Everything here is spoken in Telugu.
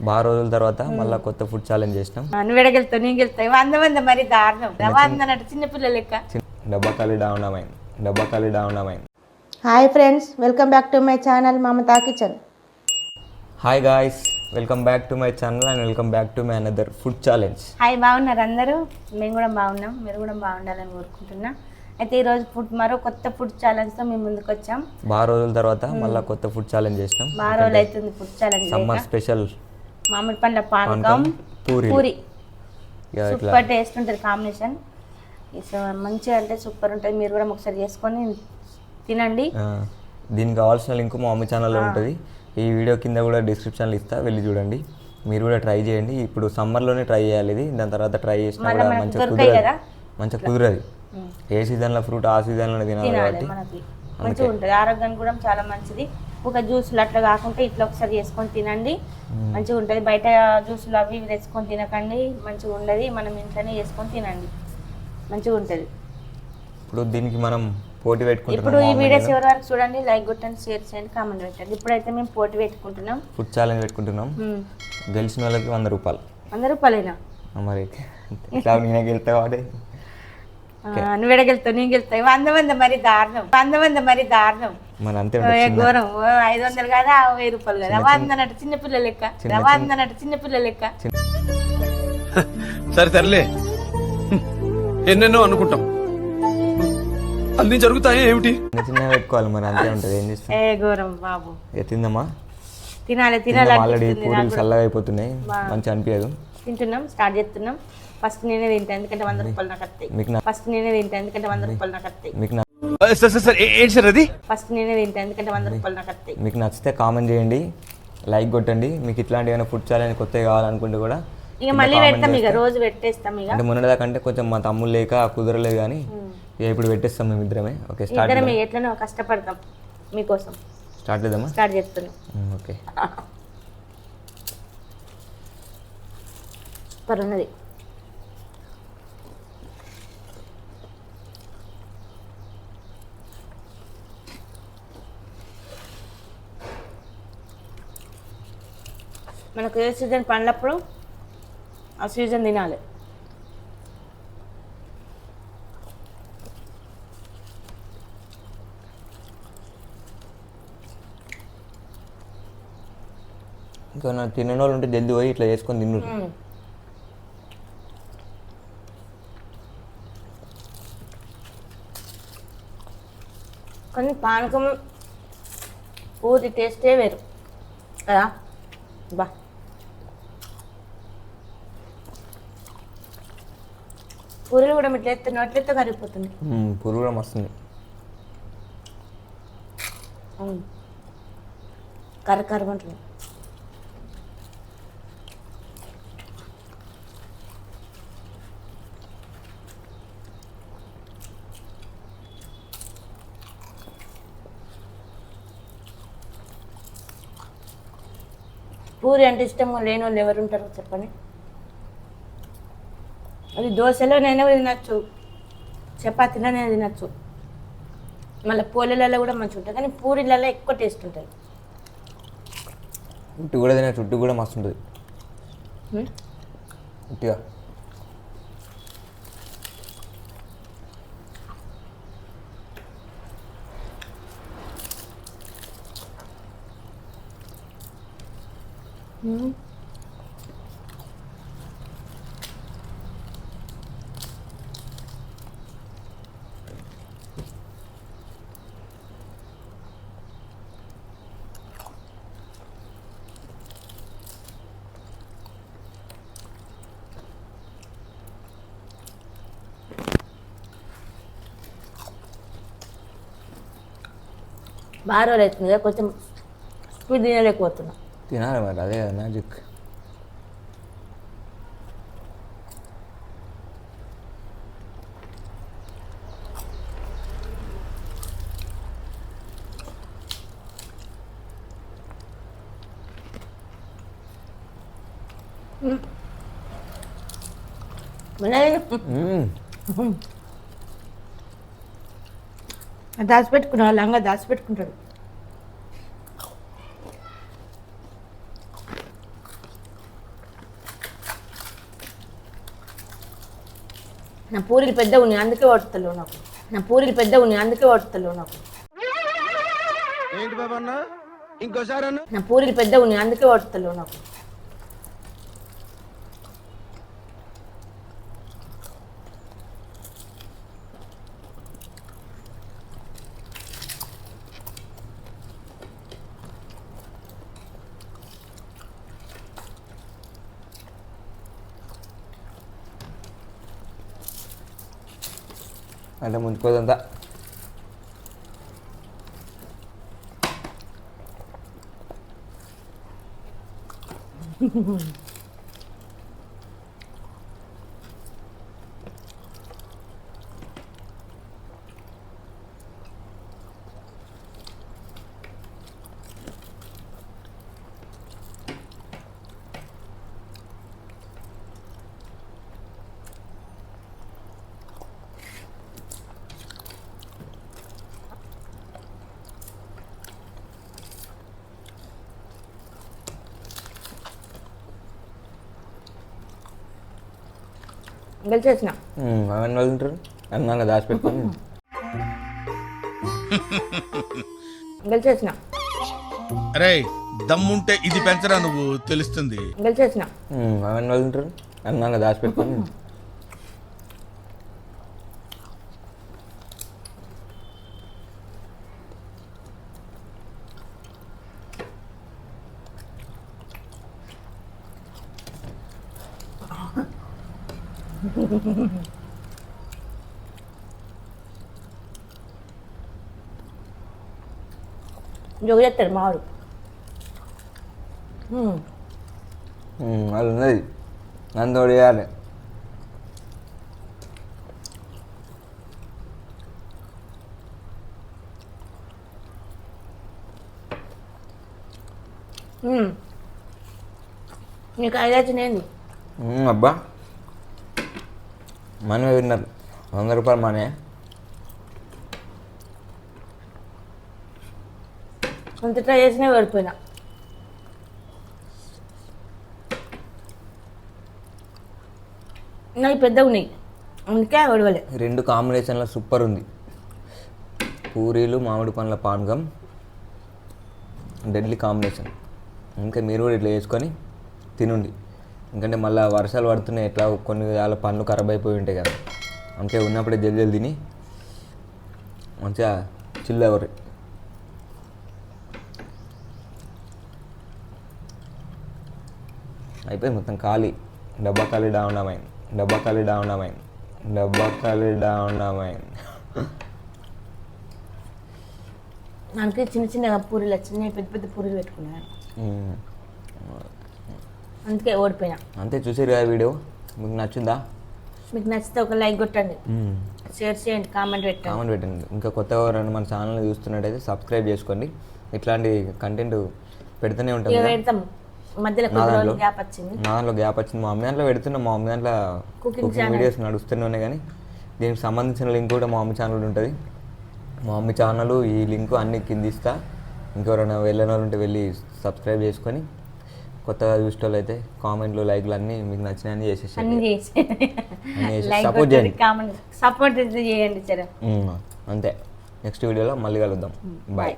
బాగా రోజుల తర్వాత మళ్ళీ కొత్త ఫుడ్ ఛాలెంజ్ చేసినాం. నువ్వు ఎడగెళ్తావు నేను గెలుతావు. వంద వంద మరి దారుణం. వంద చిన్నపిల్ల లెక్క. చిన్న- డబ్బా ఖాళీ డౌనమైంది డబ్బా ఖాళీ డౌనమైంది hi friends welcome back to my channel Mamata kitchen hi guys welcome back to my channel and welcome back to my another food challenge hi బాగున్నారు అందరూ? మేము కూడా బాగున్నాం. మీరు కూడా బాగుండాలని కోరుకుంటున్నా. అయితే ఈరోజు ఫుడ్ మరో కొత్త ఫుడ్ ఛాలెంజ్తో మేము ముందుకు వచ్చాం. బాగా రోజుల తర్వాత మళ్ళీ కొత్త ఫుడ్ ఛాలెంజ్ చేసినాం. బాగా రోజులు అవుతుంది ఫుడ్ ఛాలెంజ్ సమ్మర్ స్పెషల్ మామిడి పండ్ల పానకం పూరి. సూపర్ టేస్ట్ ఉంటుంది కాంబినేషన్. మంచిగా అంటే సూపర్ ఉంటుంది. మీరు కూడా ఒకసారి చేసుకొని తినండి. దీనికి కావాల్సిన లింక్ మా మమ్మీ ఛానల్లో ఉంటుంది. ఈ వీడియో కింద కూడా డిస్క్రిప్షన్లో ఇస్తా వెళ్ళి చూడండి. మీరు కూడా ట్రై చేయండి. ఇప్పుడు సమ్మర్లోనే ట్రై చేయాలి ఇది. దాని తర్వాత ట్రై చేసినా కూడా మంచిగా కుదరదు. కదా? మంచిగా కుదరదు. ఏ సీజన్లో ఫ్రూట్ ఆ సీజన్లోనే తినాలి కాబట్టి. మంచిగా ఉంటుంది. ఆరోగ్యానికి కూడా చాలా మంచిది. ఒక జ్యూసులు అట్లా కాకుండా ఇట్లా ఒకసారి చేసుకొని తినండి. మంచిగా ఉంటుంది. బయట జ్యూసులు అవి ఇవి తెచ్చుకొని తినకండి. మంచిగా ఉండదు. మనం ఇంట్లోనే చేసుకొని తినండి. మంచిగా ఉంటుంది. ఇప్పుడు దీనికి మనం పోటీ ఇప్పుడు పెట్టుకుంటున్నాం ఈ వీడియో చివరి వరకు చూడండి లైక్ కొట్టండి షేర్ చేయండి కామెంట్ పెట్టండి. ఇప్పుడైతే మేము పోటీ పెట్టుకుంటున్నాం. ఫుడ్ ఛాలెంజ్ పెట్టుకుంటున్నాం. గెలిచిన వాళ్ళకి వంద రూపాయలు. వంద రూపాయలేనా? మరి ఇట్లా నేనే గెలుతా ఆ, నువ్వు ఎడగెళ్తావు నేను గెలుతావు వంద వంద మరి దారుణం. వంద వంద మరి దారుణం. మన అంతే ఘోరం. ఓ, ఐదు వందలు కదా వెయ్యి రూపాయలు కదా. వంద అన్నట్టు చిన్నపిల్ల లెక్క. వంద అన్నట్టు చిన్నపిల్ల లెక్క. సరే తరలే ఎన్నెన్నో అనుకుంటాం. అన్ని జరుగుతాయి ఏమిటి? చిన్న చిన్నగా పెట్టుకోవాలి మరి అంతే ఉంటుంది. ఏం చేస్తాం? ఏ ఘోరం బాబు. ఇక తిందామా? తినాలి తినాలి ఆల్రెడీ పూరీలు. చల్లగా అయిపోతున్నాయి. మంచిగా అనిపించదు తింటున్నాం స్టార్ట్ చేస్తున్నాం. ఫస్ట్ నేనే తింటా ఎందుకంటే వంద రూపాయలు నాకు వస్తాయి. ఫస్ట్ నేనే తింటా ఎందుకంటే వంద రూపాయలు నాకు వస్తాయి. సార్ సార్ సార్ ఏంటి సార్ అది? ఫస్ట్ నేనే తింటా ఎందుకంటే వంద రూపాయలు నాకు వస్తాయి. మీకు నచ్చితే కామెంట్ చేయండి లైక్ కొట్టండి. మీకు ఇట్లాంటి ఏమైనా ఫుడ్ ఛాలెంజ్ కొత్తగా కావాలనుకుంటే కూడా ఇక మళ్ళీ పెడతాం ఇక రోజు పెట్టేస్తాం ఇక. అంటే మొన్నటిదాకంటే కొంచెం మా తమ్ముడు లేక కుదరలేదు కానీ ఇక ఇప్పుడు పెట్టేస్తాం మేము ఇద్దరమే. ఓకే స్టార్ట్ ఇద్దరం ఎట్లనో కష్టపడతాం మీకోసం. స్టార్ట్ చేద్దామా? స్టార్ట్ చేస్తున్నాం. ఓకే సూపర్ ఉన్నది మనకు ఏ సీజన్ పండినప్పుడు ఆ సీజన్ తినాలి. ఇంకా తినని వాళ్ళు ఉంటే జల్దీ పోయి ఇట్లా చేసుకొని తిన్ను కానీ పానకం పూరి టేస్టే వేరు. కదా? బా. పూరీలు కూడా ఇట్లా ఎత్తే నోట్లెత్తే కరిగిపోతుంది. పురుగు కూడా మస్తుంది. కర్ర కరమంటుంది పూరి అంటే ఇష్టం లేని వాళ్ళు ఎవరు ఉంటారో చెప్పండి. అది దోశలోనైనా తినచ్చు. చపాతీలోనే తినచ్చు. మళ్ళీ పూలలో కూడా మంచిగా ఉంటుంది కానీ పూరీలలో ఎక్కువ టేస్ట్ ఉంటుంది. ఉట్టు కూడా తిన చుట్టూ కూడా మస్తు ఉంటుంది? ఉట్టిగా. బాగా రోజులు అవుతుంది కొంచెం స్పీడ్ తినలేకపోతున్నా. తినాలి మరి అదే కదా మ్యాజిక్ మ్మ్. దాచిపెట్టుకున్నా లంగా దాచిపెట్టుకుంటాడు నా పూరీలు పెద్ద ఉన్నాయి అందుకే పడుతలేవు నాకు. నా పూరీలు పెద్ద ఉన్నాయి అందుకే పడుతలేవు నాకు. ఏంటి బాబా ఇంకోసారి నా పూరీలు పెద్ద ఉన్నాయి అందుకే పడుతలేవు నాకు. అంటే ముంచుకోదంతా గెలిచేసిన. ఉంటారు దాచిపెట్టుకొని. గెలిచేసిన. అరే దమ్ముంటే ఇది పెంచరా నువ్వు? తెలుస్తుంది. గెలిచేసిన. అవన్నీ వాళ్ళు ఉంటారు అన్నాక దాచిపెట్టుకొని. జోగు చేస్తాడు మావాడు వాళ్ళు ఉన్నది నన్ను తోడేయాలి. నీకు ఐదు వచ్చినాయింది ఉమ్, అబ్బా మనమే విన్నారు. వంద రూపాయలు మనే. అంత ట్రై చేసినా ఓడిపోయినా నాకు పెద్ద ఉన్నాయి. అందుకే ఓడవలే రెండు కాంబినేషన్లో సూపర్ ఉంది. పూరీలు మామిడి పండ్ల పానకం డెడ్లీ కాంబినేషన్ ఇంకా మీరు కూడా ఇట్లా వేసుకొని తినండి. ఎందుకంటే మళ్ళీ వర్షాలు పడుతున్నాయి ఎట్లా కొన్ని చాలా పండ్లు ఖరాబ్ అయిపోయి ఉంటాయి కదా. అంటే ఉన్నప్పుడే జల్ది జల్ది తిని మంచిగా చిల్ ఎవరు. అయిపోయింది మొత్తం ఖాళీ. డబ్బా ఖాళీ డౌన్ డబ్బా ఖాళీ డౌన్ అమైంది డబ్బా ఖాళీ డౌన్ అమైంది నాకు చిన్న చిన్న పూరీలు వచ్చినాయి పెద్ద పెద్ద పూరీలు పెట్టుకున్నాను. అందుకే ఓడిపోయినా. అంతే చూసారు కదా వీడియో? మీకు నచ్చిందా? మీకు నచ్చితే ఒక లైక్ కొట్టండి. షేర్ చేయండి కామెంట్ పెట్టండి. కామెంట్ పెట్టండి. ఇంకా కొత్తగా ఎవరైనా మన ఛానల్ చూస్తున్నట్టయితే సబ్స్క్రైబ్ చేసుకోండి. ఇట్లాంటి కంటెంట్ పెడుతూనే ఉంటాం. పెడతాం మధ్యలో గ్యాప్ వచ్చింది. నా దాంట్లో గ్యాప్ వచ్చింది. మా అమ్మ దాంట్లో పెడుతున్నాం. మా అమ్మ దాంట్లో కుకింగ్. వీడియోస్ నడుస్తూనే ఉన్నాయి కానీ దీనికి సంబంధించిన లింక్ కూడా మా అమ్మ ఛానల్ ఉంటుంది. మా అమ్మ ఛానల్ ఈ లింక్ అన్ని కింద ఇస్తా. ఇంకెవరైనా వెళ్ళిన వాళ్ళు ఉంటే వెళ్ళి సబ్స్క్రైబ్ చేసుకొని కొత్తగా చూసిన వాళ్ళు అయితే కామెంట్లు లైక్లు అన్నీ మీకు నచ్చినాయని చేసేసి చేయండి. సపోర్ట్ చేయండి సరే. అంతే. నెక్స్ట్ వీడియోలో మళ్ళీ కలుద్దాం. బాయ్